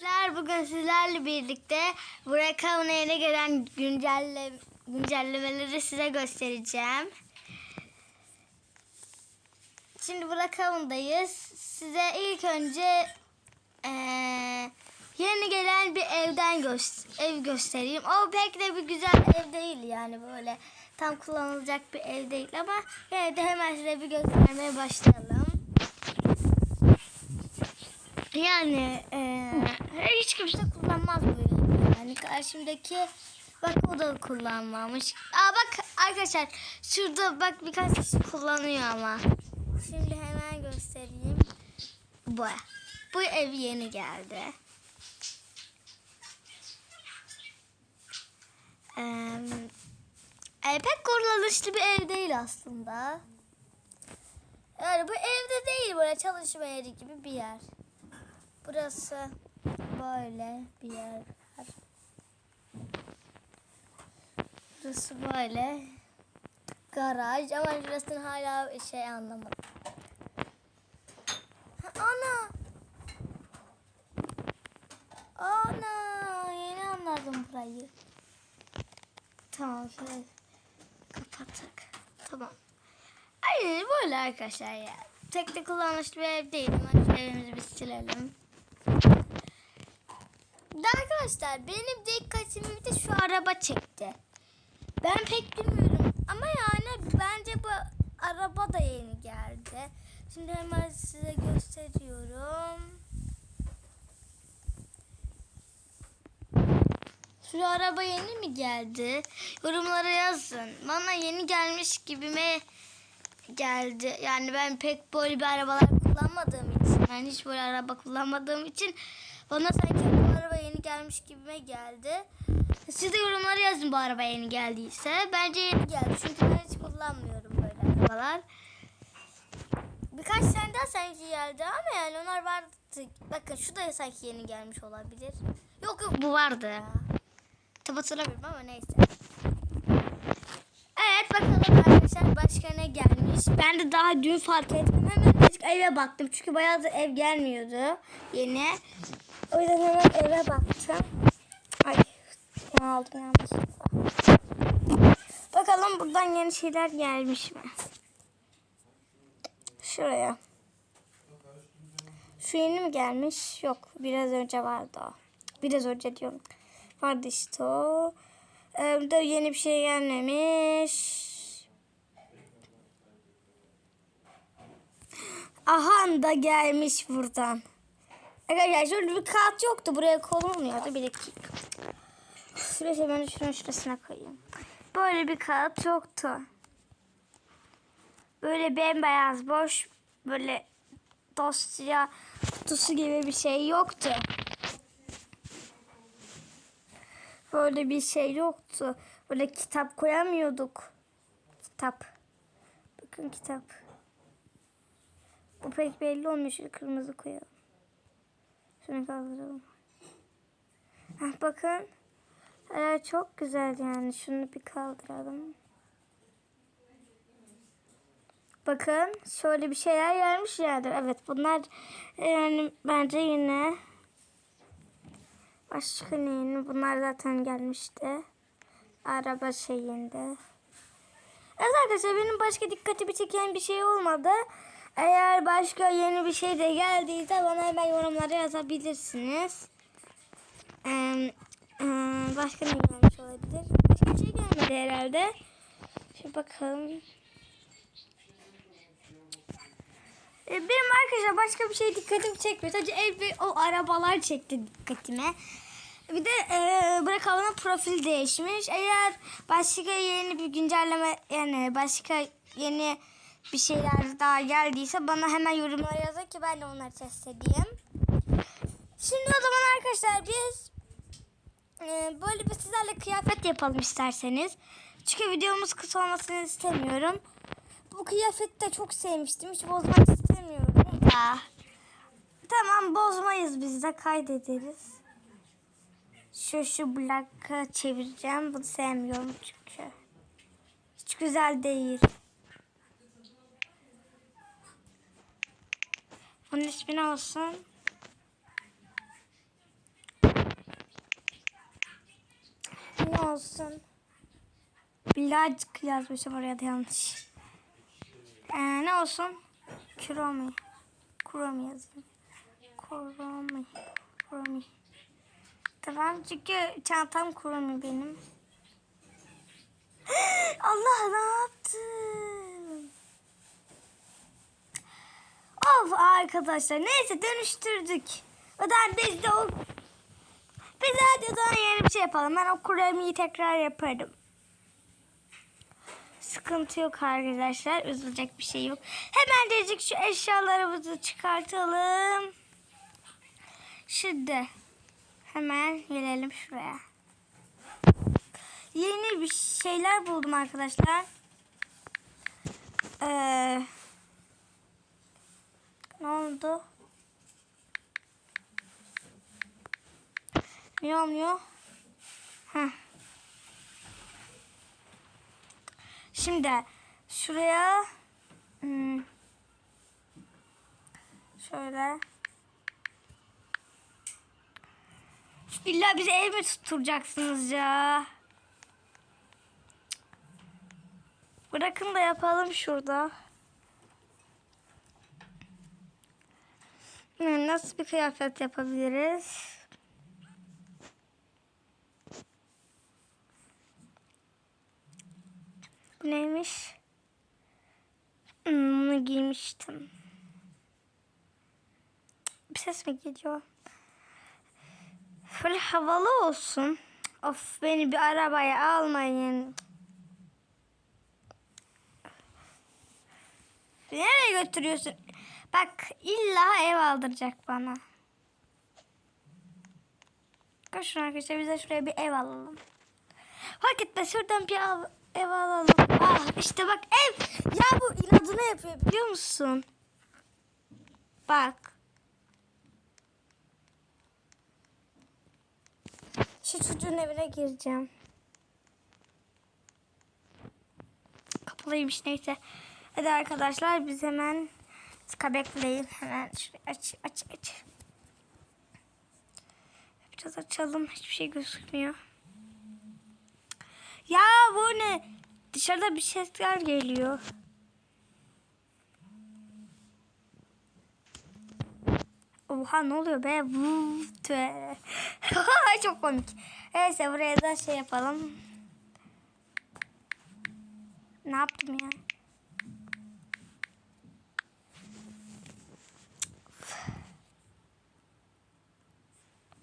Arkadaşlar bugün sizlerle birlikte Burak Avnay'a gelen güncelle, güncellemeleri size göstereceğim. Şimdi Burak Avn'dayız. Size ilk önce eee, yeni gelen bir evden göster ev göstereyim. O pek de bir güzel ev değil yani böyle tam kullanılacak bir ev değil ama yine hemen size bir göstermeye başlayalım. Yani eee, hiç kimse kullanmaz böyle. Yani karşımdaki bak o da kullanmamış. Aa bak arkadaşlar şurada bak birkaç kişi kullanıyor ama. Şimdi hemen göstereyim. Bu. Bu ev yeni geldi. Eee, e, pek kullanışlı bir ev değil aslında. Yani bu evde değil böyle çalışma yeri gibi bir yer. Burası böyle bir yer. Burası böyle garaj ama şurasını hala şey anlamadım. Ana! Ana! Yeni anladım burayı. Tamam şöyle kapattık. Tamam. Aynen böyle arkadaşlar ya. Tek de kullanışlı bir ev değil. Evimizi bir silelim. De arkadaşlar benim dikkatimi de şu araba çekti. Ben pek bilmiyorum ama yani bence bu araba da yeni geldi. Şimdi hemen size gösteriyorum. Şu araba yeni mi geldi? Yorumlara yazın. Bana yeni gelmiş gibi mi geldi? Yani ben pek böyle bir arabalar kullanmadığım için, ben hiç böyle araba kullanmadığım için bana sanki bu araba yeni gelmiş gibime geldi. Siz de yorumlara yazın bu araba yeni geldiyse. Bence yeni geldi çünkü ben hiç kullanmıyorum böyle arabalar. Birkaç tane daha sanki geldi ama yani onlar vardı. Bakın şu da sanki yeni gelmiş olabilir. Yok yok bu vardı. Tam hatırlamıyorum ama neyse. Evet bakalım arkadaşlar başka ne gelmiş. Ben de daha dün fark ettim. Hemen eve baktım. Çünkü bayağı da ev gelmiyordu yeni. O yüzden hemen eve baktım. Ay ne aldım yanlışlıkla. Bakalım buradan yeni şeyler gelmiş mi? Şuraya. Şu yeni mi gelmiş? Yok. Biraz önce vardı o. Biraz önce diyorum. Vardı işte o. Ee, de yeni bir şey gelmemiş. Aha da gelmiş buradan. Arkadaşlar şöyle bir kağıt yoktu. Buraya konulmuyordu. Bir dakika. Şuraya ben şunun şurasına koyayım. Böyle bir kağıt yoktu. Böyle bembeyaz boş böyle dosya kutusu gibi bir şey yoktu. Böyle bir şey yoktu. Böyle kitap koyamıyorduk. Kitap. Bakın kitap. Bu pek belli. Şöyle kırmızı koyalım. Şunu kaldıralım. Heh, bakın. Ee, çok güzel yani. Şunu bir kaldıralım. Bakın şöyle bir şeyler gelmiş yani. Evet bunlar yani bence yine başka neyini bunlar zaten gelmişti. Araba şeyinde. Evet arkadaşlar benim başka dikkatimi çeken bir şey olmadı. Eğer başka yeni bir şey de geldiyse bana hemen yorumlara yazabilirsiniz. Ee, e, başka ne gelmiş olabilir? Başka bir şey gelmedi herhalde. Şimdi bakalım. E, Benim arkadaşlar başka bir şey dikkatimi çekmiyor. Sadece ev ve o arabalar çekti dikkatime. Bir de e, Bırakalım'ın profil değişmiş. Eğer başka yeni bir güncelleme yani başka yeni bir şeyler daha geldiyse bana hemen yorumlara yazın ki ben de onları test edeyim. Şimdi o zaman arkadaşlar biz e, böyle bir sizlerle kıyafet yapalım isterseniz. Çünkü videomuz kısa olmasını istemiyorum. Bu kıyafeti de çok sevmiştim. Hiç bozmak istemiyorum istemiyorum. Ya. Tamam bozmayız biz de kaydederiz. Şu şu blaka çevireceğim. Bunu sevmiyorum çünkü. Hiç güzel değil. Bunun ismi ne olsun? Ne olsun? Birazcık yazmışım oraya da yanlış. Ee, ne olsun? Kuromi. Kuromi yazayım. Kuromi. Kuromi. Tamam çünkü çantam kuromi benim. Allah ne yaptım? Of arkadaşlar neyse dönüştürdük. O zaman biz de o biz hadi o zaman yeni bir şey yapalım. Ben o kuremiyi tekrar yaparım. Sıkıntı yok arkadaşlar. Üzülecek bir şey yok. Hemen dedik şu eşyalarımızı çıkartalım. Şimdi hemen gelelim şuraya. Yeni bir şeyler buldum arkadaşlar. Ee, ne oldu? Ne olmuyor? Heh. Şimdi şuraya hmm, şöyle İlla bize ev mi tutturacaksınız ya? Bırakın da yapalım şurada. Hmm, Nasıl bir kıyafet yapabiliriz? Neymiş? Hmm, bunu giymiştim. Bir ses mi geliyor? Böyle havalı olsun. Of beni bir arabaya almayın. Nereye götürüyorsun? Bak illa ev aldıracak bana. Koşun arkadaşlar bize şuraya bir ev alalım. Fark etmez şuradan bir ev, ev alalım. Ah işte bak ev. Ya bu inadına yapıyor biliyor musun? Bak. Şu çocuğun evine gireceğim. Kapalıymış neyse. Hadi arkadaşlar biz hemen Sıka bekleyin. Hemen şurayı aç aç aç. Biraz açalım. Hiçbir şey gözükmüyor. Ya bu ne? Dışarıda bir sesler geliyor. Oha ne oluyor be? Çok komik. Neyse buraya da şey yapalım. Ne yaptım ya?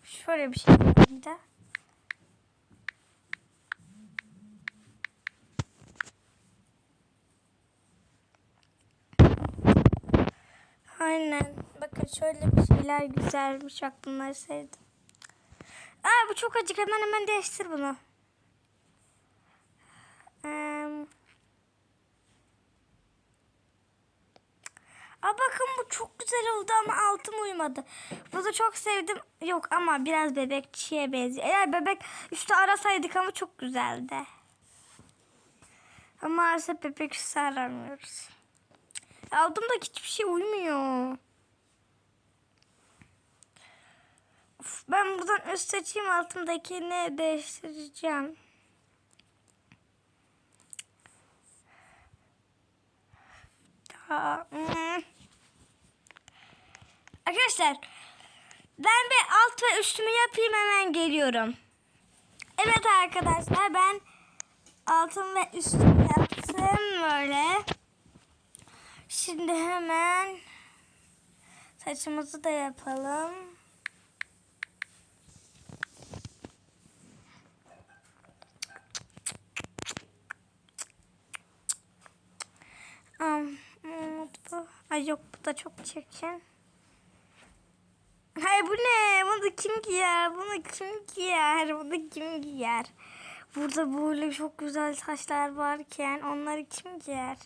Şöyle bir şey yapayım da. Aynen. Bakın şöyle bir şeyler güzelmiş. Bak bunları sevdim. Aa bu çok acık. Hemen hemen değiştir bunu. Ee, Aa bakın bu çok güzel oldu ama altım uymadı. Bunu çok sevdim. Yok ama biraz bebekçiye benziyor. Eğer bebek üstü arasaydık ama çok güzeldi. Ama maalesef bebek üstü aramıyoruz. Altımdaki hiçbir şey uymuyor. Of, ben buradan üst seçeyim altımdakini değiştireceğim. Hmm. Arkadaşlar ben bir alt ve üstümü yapayım hemen geliyorum. Evet arkadaşlar ben altım ve üstümü yaptım böyle. Şimdi hemen saçımızı da yapalım. Um, bu. Ay yok bu da çok çirkin. Hayır bu ne? Bunu kim giyer? Bunu kim giyer? Bunu kim giyer? Burada böyle çok güzel taşlar varken onları kim giyer?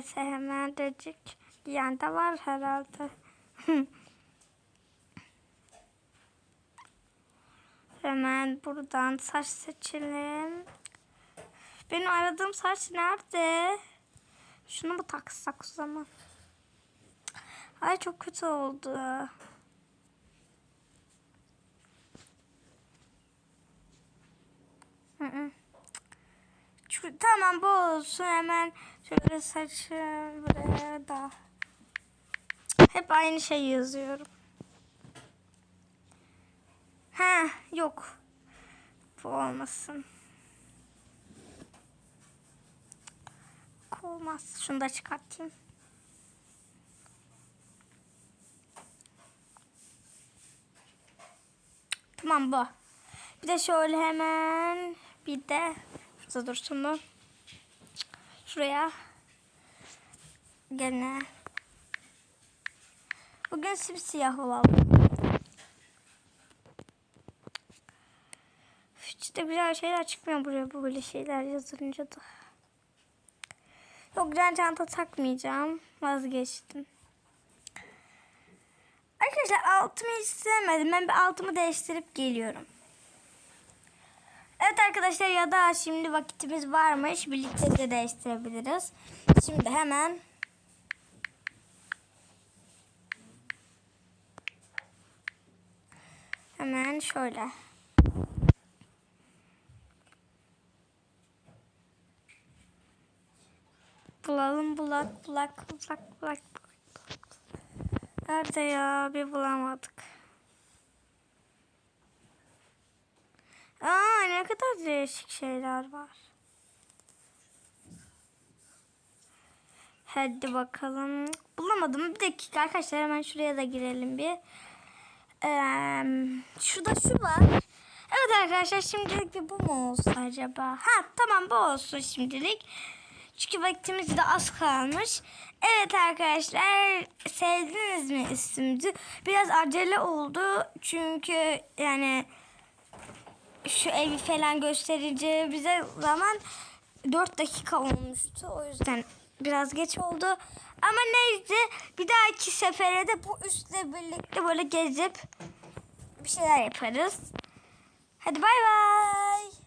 Neyse hemen dedik. Giyen de var herhalde. hemen buradan saç seçelim. Benim aradığım saç nerede? Şunu mu taksak o zaman? Ay çok kötü oldu. Tamam bu olsun hemen şöyle saçı buraya da. Hep aynı şeyi yazıyorum. Ha yok. Bu olmasın. Olmaz. Şunu da çıkartayım. Tamam bu. Bir de şöyle hemen bir de şurada dursun mu? Şuraya. Gene. Bugün simsiyah olalım. De güzel şeyler çıkmıyor buraya bu böyle şeyler yazılınca da. Yok güzel çanta takmayacağım. Vazgeçtim. Arkadaşlar altımı hiç sevmedim. Ben bir altımı değiştirip geliyorum. Evet arkadaşlar ya da şimdi vakitimiz varmış. Birlikte de değiştirebiliriz. Şimdi hemen hemen şöyle. Bulalım bulak bulak bulak bulak. Nerede ya? Bir bulamadık. Aa ne kadar değişik şeyler var. Hadi bakalım. Bulamadım. Bir dakika arkadaşlar hemen şuraya da girelim bir. Ee, şurada şu var. Evet arkadaşlar şimdilik bir bu mu olsa acaba? Ha tamam bu olsun şimdilik. Çünkü vaktimiz de az kalmış. Evet arkadaşlar sevdiniz mi üstümüzü? Biraz acele oldu. Çünkü yani şu evi falan gösterici bize zaman 4 dakika olmuştu. O yüzden biraz geç oldu. Ama neyse bir dahaki sefere de bu üstle birlikte böyle gezip bir şeyler yaparız. Hadi bay bay.